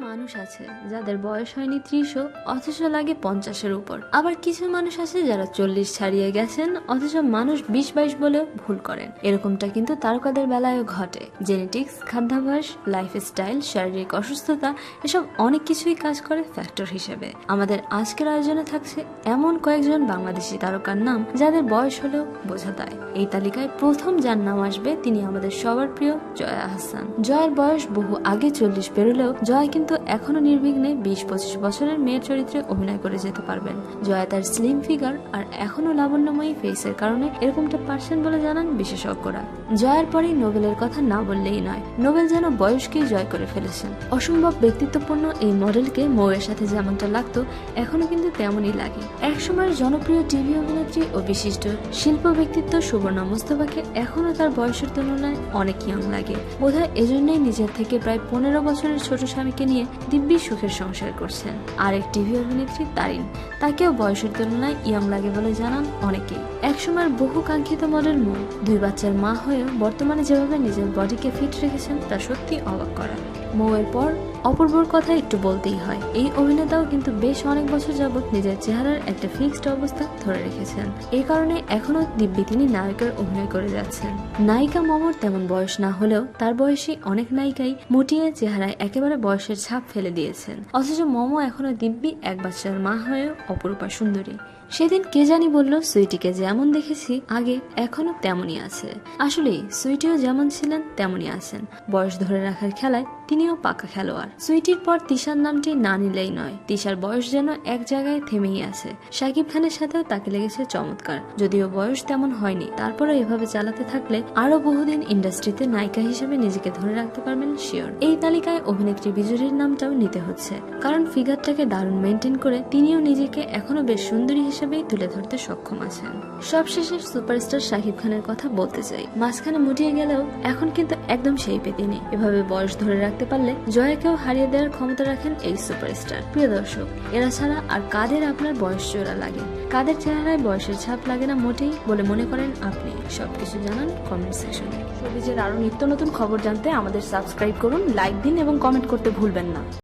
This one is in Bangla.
মানুষ আছে যাদের বয়স হয়নি ত্রিশও অথচ লাগে পঞ্চাশের উপর। আবার কিছু মানুষ আছে যারা চল্লিশ ছাড়িয়ে গেছেন, অথচ মানুষ বিশ বাইশ বলেও ভুল করেন। এরকমটা কিন্তু তারকাদের বেলায়ও ঘটে। জেনেটিক্স, খাদ্যাভ্যাস, লাইফস্টাইল, শারীরিক অসুস্থতা, এসব অনেক কিছুই কাজ করে ফ্যাক্টর হিসেবে। আমাদের আজকের আয়োজনে থাকছে এমন কয়েকজন বাংলাদেশি তারকার নাম যাদের বয়স হলেও বোঝা দেয় এই তালিকায় প্রথম যার নাম আসবে তিনি আমাদের সবার প্রিয় জয়া হাসান। জয়ের বয়স বহু আগে চল্লিশ পেরোলেও জয় কিন্তু এখনও নির্বিঘ্নে বিশ পঁচিশ বছরের মেয়ের চরিত্রে অভিনয় করে যেতে পারবেন। জয়া তার স্লিম ফিগার আর এখনও লাবণ্যময়ী ফেসের কারণে এরকমটা পারছেন বলে জানান বিশেষজ্ঞরা। জয়ের পরেই নোবেলের কথা না বললেই নয়, নোবেল যেন বয়সকেই জয় করে ফেলেছেন। অসম্ভব ব্যক্তিত্বপূর্ণ এই মডেলকে মৌয়ের সাথে যেমনটা লাগতো, এখনও কিন্তু তেমনই লাগে। একসময়ের জনপ্রিয় টিভি অভিনেত্রী ও বিশিষ্ট শিল্প ব্যক্তিত্ব সুবর্ণা মুস্তফাকে এখনও তার বয়সের তুলনায় অনেক ইয়ং লাগে। বোধহয় এজন্যই নিজের থেকে প্রায় পনেরো বছরের ছোট স্বামীকে নিয়ে দিব্যি সুখের সংসার করছেন। আরেক টিভি অভিনেত্রী তারিন, তাকেও বয়সের তুলনায় ইয়ং লাগে বলে জানান অনেকেই। একসময়ের বহু কাঙ্ক্ষিত মডেল মৌ দুই বাচ্চার মা হয়েও বর্তমানে যেভাবে নিজের বডিকে ফিট রেখেছেন তা সত্যি অবাক করা। মৌয়ের পর অপূর্বর কথা একটু বলতেই হয়, এই অভিনেতাও কিন্তু বেশ অনেক বছর যাবৎ নিজের চেহারার একটা ফিক্সড অবস্থা ধরে রেখেছেন। এই কারণে এখনও দিব্যি তিনি নায়কের অভিনয় করে যাচ্ছেন। নায়িকা মমর তেমন বয়স না হলেও তার বয়সী অনেক নায়িকাই মুটিয়ে চেহারায় একেবারে বয়সের ছাপ ফেলে দিয়েছেন। অথচ মমো এখনও দিব্যি এক বাচ্চার মা হয়েও অপরূপা সুন্দরী। সেদিন কে জানি বলল, সুইটিকে যেমন দেখেছি, আগে এখনও তেমনই আছে। আসলেই, সুইটিও যেমন ছিলেন, তেমনই আছেন। বয়স ধরে রাখার খেলায় তিনিও পাকা খেলোয়াড়। সুইটির পর তিশার নামটি না নিলেই নয়, তিশার বয়স যেন এক জায়গায় থেমেই আছে। সাকিব খানের সাথেও তাকে লেগেছে চমৎকার। যদিও বয়স তেমন হয়নি তারপরে এভাবে চালাতে থাকলে আরও বহুদিন ইন্ডাস্ট্রিতে নায়িকা হিসেবে নিজেকে ধরে রাখতে পারবেন শিওর। এই তালিকায় অভিনেত্রী বিজুরির নামটাও নিতে হচ্ছে। কারণ ফিগারটাকে দারুণ মেনটেন করে তিনিও নিজেকে এখনও বেশ সুন্দরী হিসেবেই তুলে ধরতে সক্ষম আছেন। সবশেষে সুপারস্টার শাকিব খানের কথা বলতে চাই। মাঝখানে মুটিয়ে গেলেও এখন কিন্তু একদম সেই পে তিনি। এভাবে বয়স ধরে রাখতে পারলে জয়াকেও হারিয়ে দেওয়ার ক্ষমতা রাখেন এই সুপারস্টার। প্রিয় দর্শক, এরা ছাড়া আর কাদের আপনার বয়স জোড়া লাগে? কাদের চেহারায় বয়সের ছাপ লাগে না মোটেই বলে মনে করেন আপনি? সবকিছু জানান কমেন্ট সেকশনে শোবিজের আরও নিত্য নতুন খবর জানতে আমাদের সাবস্ক্রাইব করুন লাইক দিন এবং কমেন্ট করতে ভুলবেন না